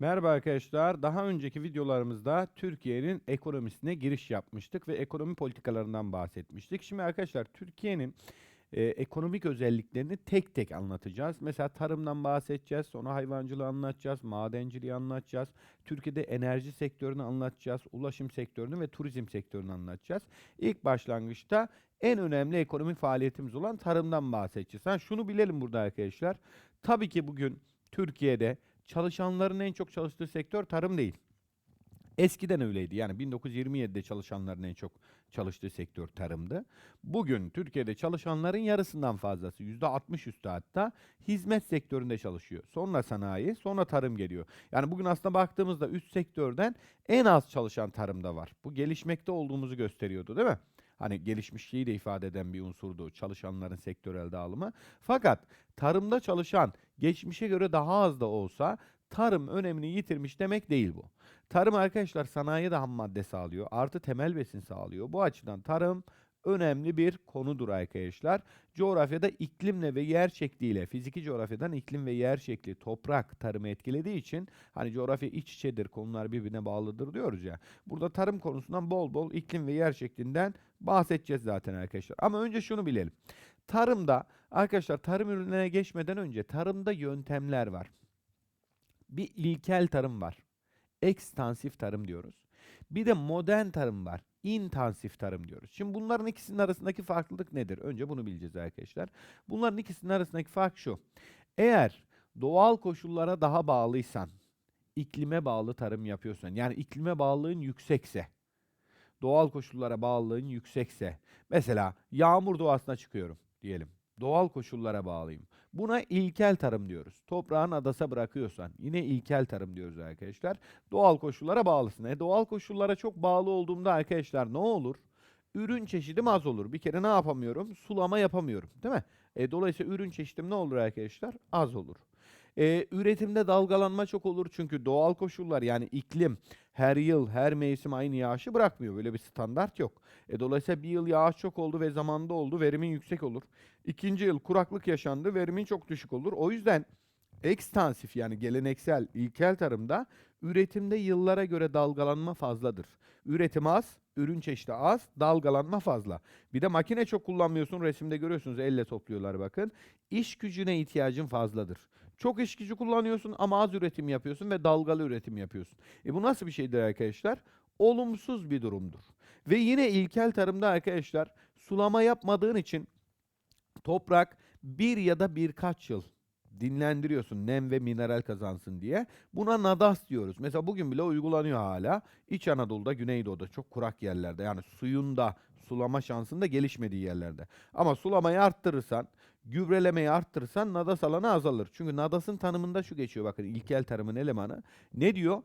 Merhaba arkadaşlar. Daha önceki videolarımızda Türkiye'nin ekonomisine giriş yapmıştık ve ekonomi politikalarından bahsetmiştik. Şimdi arkadaşlar Türkiye'nin e, ekonomik özelliklerini tek tek anlatacağız. Mesela tarımdan bahsedeceğiz, sonra hayvancılığı anlatacağız, madenciliği anlatacağız, Türkiye'de enerji sektörünü anlatacağız, ulaşım sektörünü ve turizm sektörünü anlatacağız. İlk başlangıçta en önemli ekonomik faaliyetimiz olan tarımdan bahsedeceğiz. Ha, şunu bilelim burada arkadaşlar. Tabii ki bugün Türkiye'de çalışanların en çok çalıştığı sektör tarım değil. Eskiden öyleydi. Yani 1927'de çalışanların en çok çalıştığı sektör tarımdı. Bugün Türkiye'de çalışanların yarısından fazlası, %60 üstü hatta hizmet sektöründe çalışıyor. Sonra sanayi, sonra tarım geliyor. Yani bugün aslında baktığımızda üst sektörden en az çalışan tarımda var. Bu gelişmekte olduğumuzu gösteriyordu değil mi? Hani gelişmişliği de ifade eden bir unsurdu çalışanların sektörel dağılımı. Fakat tarımda çalışan geçmişe göre daha az da olsa tarım önemini yitirmiş demek değil bu. Tarım arkadaşlar sanayiye de ham madde sağlıyor. Artı temel besin sağlıyor. Bu açıdan tarım önemli bir konudur arkadaşlar. Coğrafyada iklimle ve yer şekliyle, fiziki coğrafyadan iklim ve yer şekli, toprak tarımı etkilediği için hani coğrafya iç içedir, konular birbirine bağlıdır diyoruz ya. Burada tarım konusundan bol bol iklim ve yer şeklinden bahsedeceğiz zaten arkadaşlar. Ama önce şunu bilelim. Tarımda arkadaşlar tarım ürünlerine geçmeden önce tarımda yöntemler var. Bir ilkel tarım var. Ekstansif tarım diyoruz. Bir de modern tarım var. İntansif tarım diyoruz. Şimdi bunların ikisinin arasındaki farklılık nedir? Önce bunu bileceğiz arkadaşlar. Bunların ikisinin arasındaki fark şu. Eğer doğal koşullara daha bağlıysan, iklime bağlı tarım yapıyorsan, yani iklime bağlılığın yüksekse, doğal koşullara bağlılığın yüksekse, mesela yağmur doğasına çıkıyorum diyelim. Doğal koşullara bağlıyım. Buna ilkel tarım diyoruz. Toprağın adasa bırakıyorsan yine ilkel tarım diyoruz arkadaşlar. Doğal koşullara bağlısın. E doğal koşullara çok bağlı olduğumda arkadaşlar ne olur? Ürün çeşidim az olur. Bir kere ne yapamıyorum? Sulama yapamıyorum. Değil mi? E, dolayısıyla ürün çeşidim ne olur arkadaşlar? Az olur. E, üretimde dalgalanma çok olur çünkü doğal koşullar yani iklim her yıl her mevsim aynı yağışı bırakmıyor. Böyle bir standart yok. E, dolayısıyla bir yıl yağış çok oldu ve zamanda oldu verimin yüksek olur. İkinci yıl kuraklık yaşandı verimin çok düşük olur. O yüzden ekstansif yani geleneksel ilkel tarımda üretimde yıllara göre dalgalanma fazladır. Üretim az, ürün çeşidi az, dalgalanma fazla. Bir de makine çok kullanmıyorsun. Resimde görüyorsunuz elle topluyorlar bakın. İş gücüne ihtiyacın fazladır. Çok iş gücü kullanıyorsun ama az üretim yapıyorsun ve dalgalı üretim yapıyorsun. E bu nasıl bir şeydir arkadaşlar? Olumsuz bir durumdur. Ve yine ilkel tarımda arkadaşlar sulama yapmadığın için toprak bir ya da birkaç yıl dinlendiriyorsun nem ve mineral kazansın diye. Buna nadas diyoruz. Mesela bugün bile uygulanıyor hala. İç Anadolu'da, Güneydoğu'da çok kurak yerlerde yani suyunda sulama şansında gelişmediği yerlerde. Ama sulamayı arttırırsan, gübrelemeyi arttırırsan nadas alanı azalır. Çünkü nadasın tanımında şu geçiyor bakın ilkel tarımın elemanı. Ne diyor?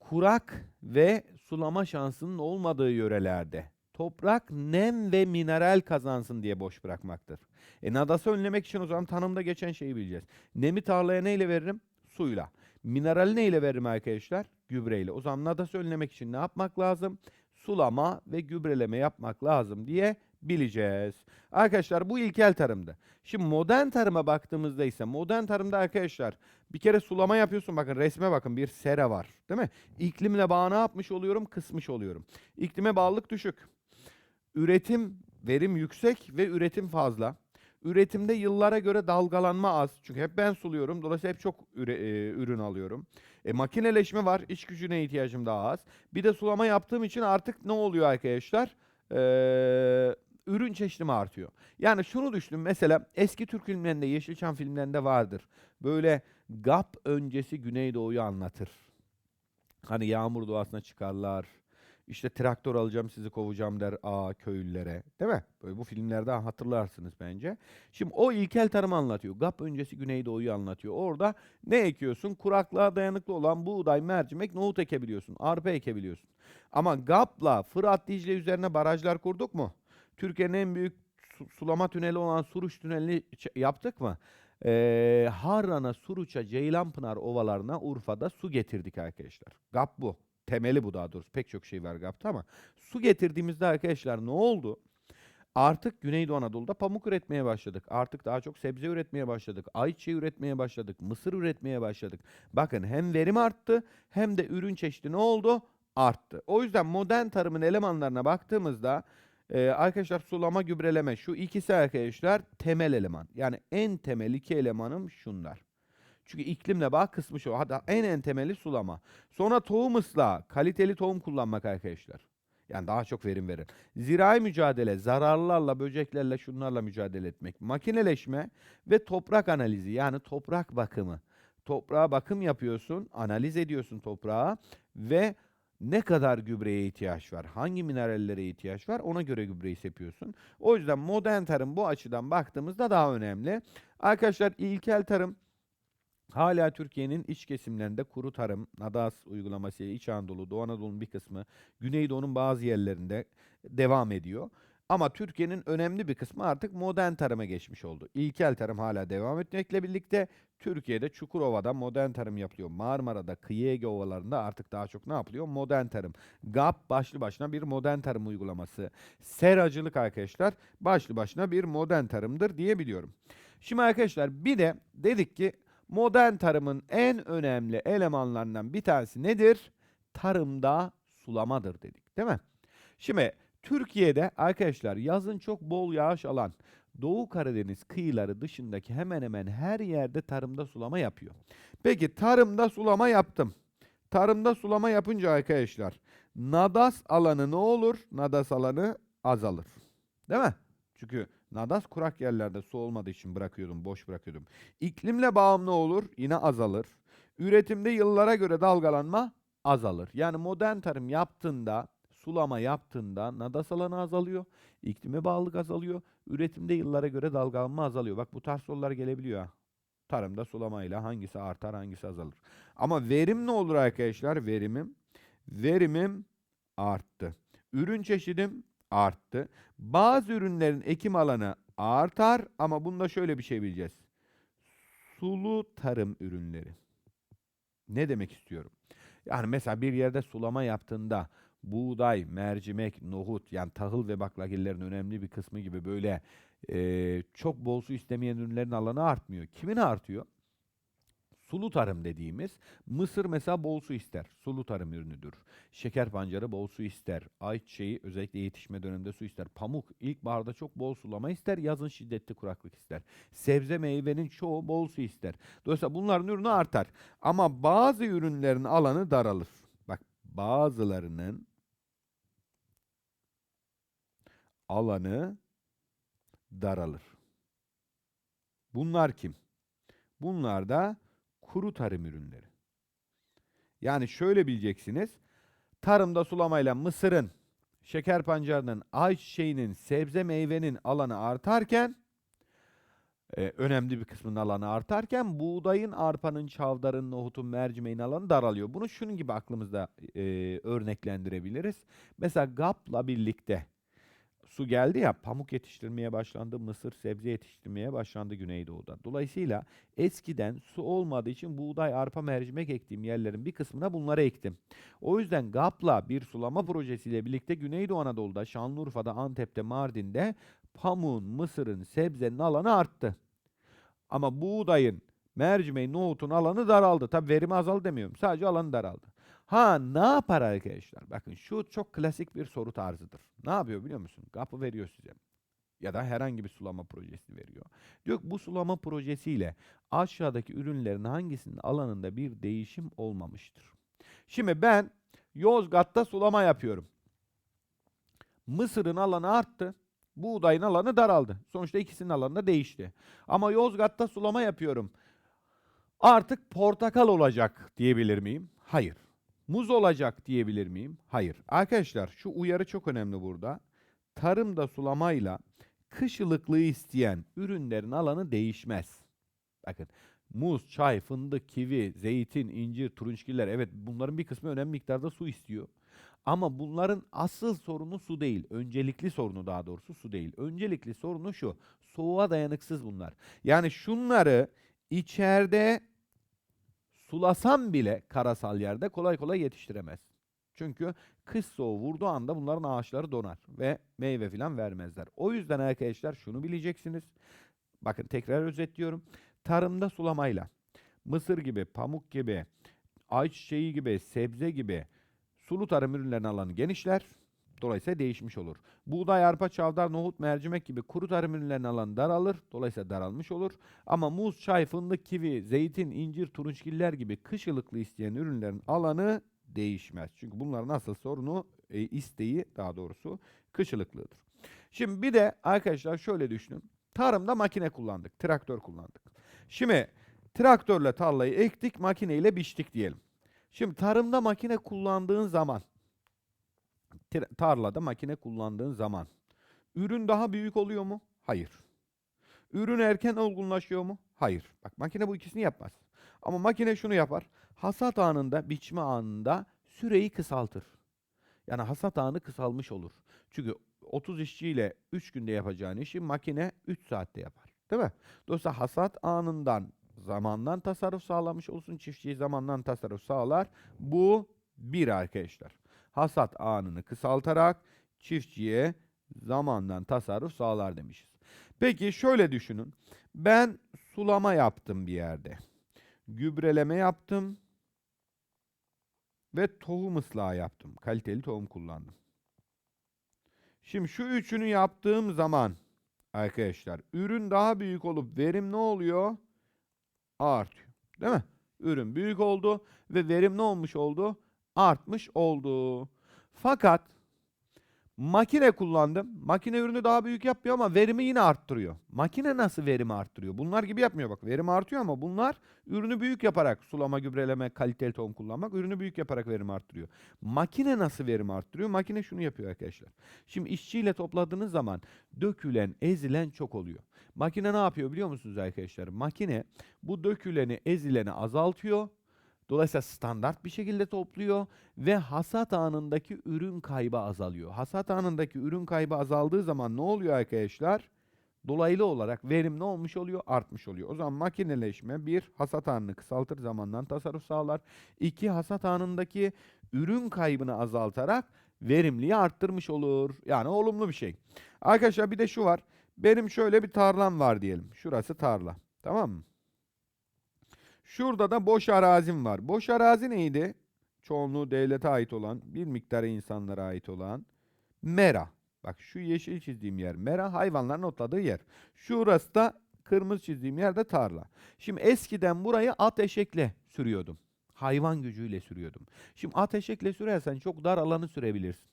Kurak ve sulama şansının olmadığı yörelerde toprak nem ve mineral kazansın diye boş bırakmaktır. E nadası önlemek için o zaman tanımda geçen şeyi bileceğiz. Nemi tarlaya neyle veririm? Suyla. Minerali neyle veririm arkadaşlar? Gübreyle. O zaman nadası önlemek için ne yapmak lazım? Sulama ve gübreleme yapmak lazım diye bileceğiz. Arkadaşlar bu ilkel tarımdı. Şimdi modern tarıma baktığımızda ise modern tarımda arkadaşlar bir kere sulama yapıyorsun. Bakın resme bakın bir sera var. Değil mi? İklimle bağ ne yapmış oluyorum? Kısmış oluyorum. İklime bağlılık düşük. Üretim, verim yüksek ve üretim fazla. Üretimde yıllara göre dalgalanma az. Çünkü hep ben suluyorum. Dolayısıyla hep çok üre- e, ürün alıyorum. E, makineleşme var. İş gücüne ihtiyacım daha az. Bir de sulama yaptığım için artık ne oluyor arkadaşlar? Ee, ürün çeşidim artıyor. Yani şunu düşünün mesela eski Türk filmlerinde, Yeşilçam filmlerinde vardır. Böyle GAP öncesi Güneydoğu'yu anlatır. Hani yağmur doğasına çıkarlar. İşte traktör alacağım sizi kovacağım der a köylülere. Değil mi? Böyle bu filmlerden hatırlarsınız bence. Şimdi o ilkel tarımı anlatıyor. GAP öncesi Güneydoğu'yu anlatıyor. Orada ne ekiyorsun? Kuraklığa dayanıklı olan buğday, mercimek, nohut ekebiliyorsun. Arpa ekebiliyorsun. Ama GAP'la Fırat Dicle üzerine barajlar kurduk mu? Türkiye'nin en büyük su- sulama tüneli olan Suruç Tüneli'ni ç- yaptık mı? Ee, Harran'a, Suruç'a, Ceylanpınar ovalarına Urfa'da su getirdik arkadaşlar. GAP bu. Temeli bu daha doğrusu. Pek çok şey var GAP'ta ama su getirdiğimizde arkadaşlar ne oldu? Artık Güneydoğu Anadolu'da pamuk üretmeye başladık. Artık daha çok sebze üretmeye başladık. Ayçiçeği üretmeye başladık. Mısır üretmeye başladık. Bakın hem verim arttı hem de ürün çeşidi ne oldu? Arttı. O yüzden modern tarımın elemanlarına baktığımızda e, arkadaşlar sulama, gübreleme şu ikisi arkadaşlar temel eleman. Yani en temel iki elemanım şunlar. Çünkü iklimle bağ kısmış o. Hatta en en temeli sulama. Sonra tohum ıslağı. Kaliteli tohum kullanmak arkadaşlar. Yani daha çok verim verir. Zirai mücadele, zararlarla, böceklerle, şunlarla mücadele etmek. Makineleşme ve toprak analizi yani toprak bakımı. Toprağa bakım yapıyorsun, analiz ediyorsun toprağa ve ne kadar gübreye ihtiyaç var, hangi minerallere ihtiyaç var ona göre gübreyi sepiyorsun. O yüzden modern tarım bu açıdan baktığımızda daha önemli. Arkadaşlar ilkel tarım Hala Türkiye'nin iç kesimlerinde kuru tarım, NADAS uygulaması İç Anadolu, Doğu Anadolu'nun bir kısmı, Güneydoğu'nun bazı yerlerinde devam ediyor. Ama Türkiye'nin önemli bir kısmı artık modern tarıma geçmiş oldu. İlkel tarım hala devam etmekle birlikte Türkiye'de Çukurova'da modern tarım yapılıyor. Marmara'da, kıyı Ege ovalarında artık daha çok ne yapılıyor? Modern tarım. GAP başlı başına bir modern tarım uygulaması. Seracılık arkadaşlar başlı başına bir modern tarımdır diyebiliyorum. Şimdi arkadaşlar bir de dedik ki modern tarımın en önemli elemanlarından bir tanesi nedir? Tarımda sulamadır dedik değil mi? Şimdi Türkiye'de arkadaşlar yazın çok bol yağış alan Doğu Karadeniz kıyıları dışındaki hemen hemen her yerde tarımda sulama yapıyor. Peki tarımda sulama yaptım. Tarımda sulama yapınca arkadaşlar nadas alanı ne olur? Nadas alanı azalır. Değil mi? Çünkü nadas kurak yerlerde su olmadığı için bırakıyordum, boş bırakıyordum. İklimle bağımlı olur, yine azalır. Üretimde yıllara göre dalgalanma azalır. Yani modern tarım yaptığında, sulama yaptığında nadas alanı azalıyor, iklime bağlılık azalıyor, üretimde yıllara göre dalgalanma azalıyor. Bak bu tarz sorular gelebiliyor. Tarımda sulamayla hangisi artar, hangisi azalır. Ama verim ne olur arkadaşlar? Verimim, verimim arttı. Ürün çeşidim arttı. Bazı ürünlerin ekim alanı artar ama bunda şöyle bir şey bileceğiz. Sulu tarım ürünleri. Ne demek istiyorum? Yani mesela bir yerde sulama yaptığında buğday, mercimek, nohut yani tahıl ve baklagillerin önemli bir kısmı gibi böyle eee, çok bol su istemeyen ürünlerin alanı artmıyor. Kimin artıyor? Sulu tarım dediğimiz mısır mesela bol su ister. Sulu tarım ürünüdür. Şeker pancarı bol su ister. Ayçiçeği özellikle yetişme döneminde su ister. Pamuk ilkbaharda çok bol sulama ister. Yazın şiddetli kuraklık ister. Sebze meyvenin çoğu bol su ister. Dolayısıyla bunların ürünü artar. Ama bazı ürünlerin alanı daralır. Bak bazılarının alanı daralır. Bunlar kim? Bunlar da kuru tarım ürünleri. Yani şöyle bileceksiniz. Tarımda sulamayla mısırın, şeker pancarının, ayçiçeğinin, sebze meyvenin alanı artarken e, önemli bir kısmının alanı artarken buğdayın, arpanın, çavdarın, nohutun, mercimeğin alanı daralıyor. Bunu şunun gibi aklımızda e, örneklendirebiliriz. Mesela GAP'la birlikte su geldi ya pamuk yetiştirmeye başlandı, mısır sebze yetiştirmeye başlandı Güneydoğu'da. Dolayısıyla eskiden su olmadığı için buğday, arpa, mercimek ektiğim yerlerin bir kısmına bunları ektim. O yüzden GAP'la bir sulama projesiyle birlikte Güneydoğu Anadolu'da, Şanlıurfa'da, Antep'te, Mardin'de pamuğun, mısırın, sebzenin alanı arttı. Ama buğdayın, mercimeğin, nohutun alanı daraldı. Tabi verimi azaldı demiyorum. Sadece alanı daraldı. Ha ne yapar arkadaşlar? Bakın şu çok klasik bir soru tarzıdır. Ne yapıyor biliyor musun? Kapı veriyor size. Ya da herhangi bir sulama projesi veriyor. Diyor ki bu sulama projesiyle aşağıdaki ürünlerin hangisinin alanında bir değişim olmamıştır. Şimdi ben Yozgat'ta sulama yapıyorum. Mısır'ın alanı arttı. Buğdayın alanı daraldı. Sonuçta ikisinin alanı da değişti. Ama Yozgat'ta sulama yapıyorum. Artık portakal olacak diyebilir miyim? Hayır. Muz olacak diyebilir miyim? Hayır. Arkadaşlar şu uyarı çok önemli burada. Tarımda sulamayla kış ılıklığı isteyen ürünlerin alanı değişmez. Bakın muz, çay, fındık, kivi, zeytin, incir, turunçgiller evet bunların bir kısmı önemli miktarda su istiyor. Ama bunların asıl sorunu su değil. Öncelikli sorunu daha doğrusu su değil. Öncelikli sorunu şu. Soğuğa dayanıksız bunlar. Yani şunları içeride sulasam bile karasal yerde kolay kolay yetiştiremez. Çünkü kış soğuğu vurduğu anda bunların ağaçları donar ve meyve falan vermezler. O yüzden arkadaşlar şunu bileceksiniz. Bakın tekrar özetliyorum. Tarımda sulamayla mısır gibi, pamuk gibi, ayçiçeği gibi, sebze gibi sulu tarım ürünlerinin alanı genişler. Dolayısıyla değişmiş olur. Buğday, arpa, çavdar, nohut, mercimek gibi kuru tarım ürünlerinin alanı daralır. Dolayısıyla daralmış olur. Ama muz, çay, fındık, kivi, zeytin, incir, turunçgiller gibi kış ılıklı isteyen ürünlerin alanı değişmez. Çünkü bunların asıl sorunu, e, isteği daha doğrusu kış ılıklığıdır. Şimdi bir de arkadaşlar şöyle düşünün. Tarımda makine kullandık, traktör kullandık. Şimdi traktörle tarlayı ektik, makineyle biçtik diyelim. Şimdi tarımda makine kullandığın zaman, tarlada makine kullandığın zaman ürün daha büyük oluyor mu? Hayır. Ürün erken olgunlaşıyor mu? Hayır. Bak makine bu ikisini yapmaz. Ama makine şunu yapar. Hasat anında, biçme anında süreyi kısaltır. Yani hasat anı kısalmış olur. Çünkü 30 işçiyle 3 günde yapacağın işi makine 3 saatte yapar. Değil mi? Dolayısıyla hasat anından zamandan tasarruf sağlamış olsun. Çiftçi zamandan tasarruf sağlar. Bu bir arkadaşlar. Hasat anını kısaltarak çiftçiye zamandan tasarruf sağlar demişiz. Peki şöyle düşünün. Ben sulama yaptım bir yerde. Gübreleme yaptım. Ve tohum ıslahı yaptım. Kaliteli tohum kullandım. Şimdi şu üçünü yaptığım zaman arkadaşlar ürün daha büyük olup verim ne oluyor? Artıyor. Değil mi? Ürün büyük oldu ve verim ne olmuş oldu? Artmış oldu. Fakat makine kullandım. Makine ürünü daha büyük yapmıyor ama verimi yine arttırıyor. Makine nasıl verimi arttırıyor? Bunlar gibi yapmıyor bak. Verim artıyor ama bunlar ürünü büyük yaparak sulama, gübreleme, kaliteli tohum kullanmak ürünü büyük yaparak verimi arttırıyor. Makine nasıl verimi arttırıyor? Makine şunu yapıyor arkadaşlar. Şimdi işçiyle topladığınız zaman dökülen, ezilen çok oluyor. Makine ne yapıyor biliyor musunuz arkadaşlar? Makine bu döküleni, ezileni azaltıyor. Dolayısıyla standart bir şekilde topluyor ve hasat anındaki ürün kaybı azalıyor. Hasat anındaki ürün kaybı azaldığı zaman ne oluyor arkadaşlar? Dolaylı olarak verim ne olmuş oluyor? Artmış oluyor. O zaman makineleşme bir hasat anını kısaltır zamandan tasarruf sağlar. İki hasat anındaki ürün kaybını azaltarak verimliği arttırmış olur. Yani olumlu bir şey. Arkadaşlar bir de şu var. Benim şöyle bir tarlam var diyelim. Şurası tarla. Tamam mı? Şurada da boş arazim var. Boş arazi neydi? Çoğunluğu devlete ait olan, bir miktarı insanlara ait olan mera. Bak şu yeşil çizdiğim yer mera, hayvanların otladığı yer. Şurası da kırmızı çizdiğim yer de tarla. Şimdi eskiden burayı at eşekle sürüyordum. Hayvan gücüyle sürüyordum. Şimdi at eşekle sürersen çok dar alanı sürebilirsin.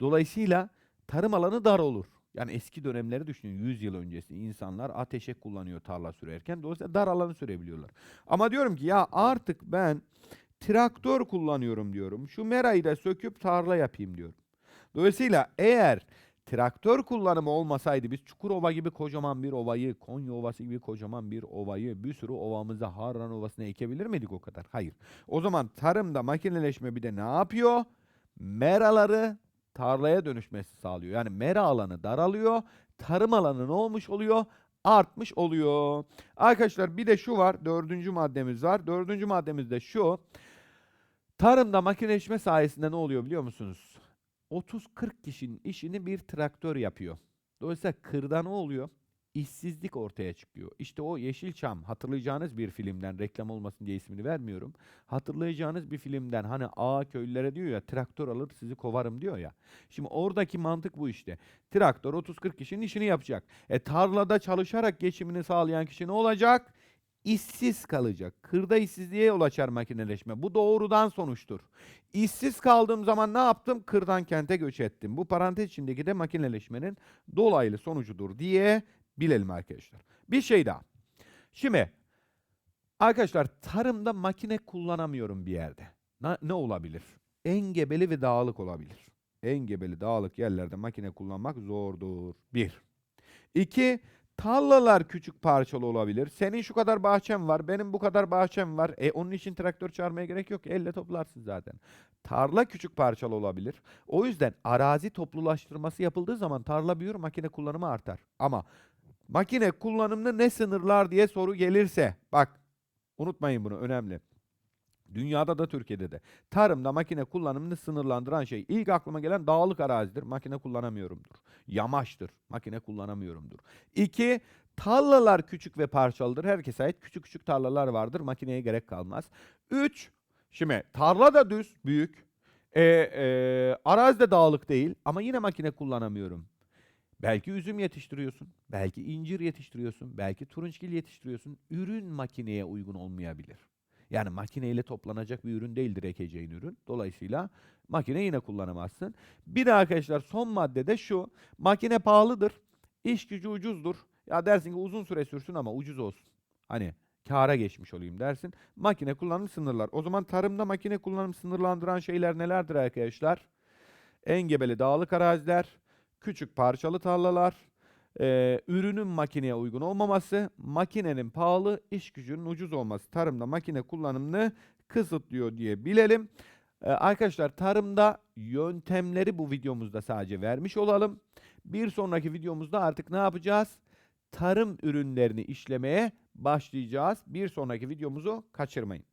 Dolayısıyla tarım alanı dar olur. Yani eski dönemleri düşünün 100 yıl öncesi insanlar at eşek kullanıyor tarla sürerken. Dolayısıyla dar alanı sürebiliyorlar. Ama diyorum ki ya artık ben traktör kullanıyorum diyorum. Şu merayı da söküp tarla yapayım diyorum. Dolayısıyla eğer traktör kullanımı olmasaydı biz Çukurova gibi kocaman bir ovayı, Konya Ovası gibi kocaman bir ovayı, bir sürü ovamıza Harran Ovası'na ekebilir miydik o kadar? Hayır. O zaman tarımda makineleşme bir de ne yapıyor? Meraları tarlaya dönüşmesi sağlıyor. Yani mera alanı daralıyor. Tarım alanı ne olmuş oluyor? Artmış oluyor. Arkadaşlar bir de şu var. Dördüncü maddemiz var. Dördüncü maddemiz de şu. Tarımda makineleşme sayesinde ne oluyor biliyor musunuz? 30-40 kişinin işini bir traktör yapıyor. Dolayısıyla kırda ne oluyor? İşsizlik ortaya çıkıyor. İşte o Yeşilçam hatırlayacağınız bir filmden reklam olmasın diye ismini vermiyorum. Hatırlayacağınız bir filmden hani ağa köylülere diyor ya traktör alır sizi kovarım diyor ya. Şimdi oradaki mantık bu işte. Traktör 30-40 kişinin işini yapacak. E tarlada çalışarak geçimini sağlayan kişi ne olacak? İşsiz kalacak. Kırda işsizliğe yol açar makineleşme. Bu doğrudan sonuçtur. İşsiz kaldığım zaman ne yaptım? Kırdan kente göç ettim. Bu parantez içindeki de makineleşmenin dolaylı sonucudur diye bilelim arkadaşlar. Bir şey daha. Şimdi arkadaşlar tarımda makine kullanamıyorum bir yerde. Na- ne olabilir? Engebeli ve dağlık olabilir. Engebeli dağlık yerlerde makine kullanmak zordur. Bir. İki, tarlalar küçük parçalı olabilir. Senin şu kadar bahçen var, benim bu kadar bahçem var. E onun için traktör çağırmaya gerek yok. Elle toplarsın zaten. Tarla küçük parçalı olabilir. O yüzden arazi toplulaştırması yapıldığı zaman tarla büyür, makine kullanımı artar. Ama makine kullanımını ne sınırlar diye soru gelirse, bak unutmayın bunu önemli. Dünyada da Türkiye'de de. Tarımda makine kullanımını sınırlandıran şey ilk aklıma gelen dağlık arazidir. Makine kullanamıyorumdur. Yamaçtır. Makine kullanamıyorumdur. İki, tarlalar küçük ve parçalıdır. Herkese ait küçük küçük tarlalar vardır. Makineye gerek kalmaz. Üç, şimdi tarla da düz, büyük. E, e, arazi de dağlık değil ama yine makine kullanamıyorum. Belki üzüm yetiştiriyorsun, belki incir yetiştiriyorsun, belki turunçgil yetiştiriyorsun. Ürün makineye uygun olmayabilir. Yani makineyle toplanacak bir ürün değildir ekeceğin ürün. Dolayısıyla makine yine kullanamazsın. Bir de arkadaşlar son maddede şu. Makine pahalıdır. iş gücü ucuzdur. Ya dersin ki uzun süre sürsün ama ucuz olsun. Hani kâra geçmiş olayım dersin. Makine kullanım sınırlar. O zaman tarımda makine kullanım sınırlandıran şeyler nelerdir arkadaşlar? Engebeli dağlık araziler, küçük parçalı tarlalar, ee, ürünün makineye uygun olmaması, makinenin pahalı, iş gücünün ucuz olması tarımda makine kullanımını kısıtlıyor diye bilelim. Ee, arkadaşlar tarımda yöntemleri bu videomuzda sadece vermiş olalım. Bir sonraki videomuzda artık ne yapacağız? Tarım ürünlerini işlemeye başlayacağız. Bir sonraki videomuzu kaçırmayın.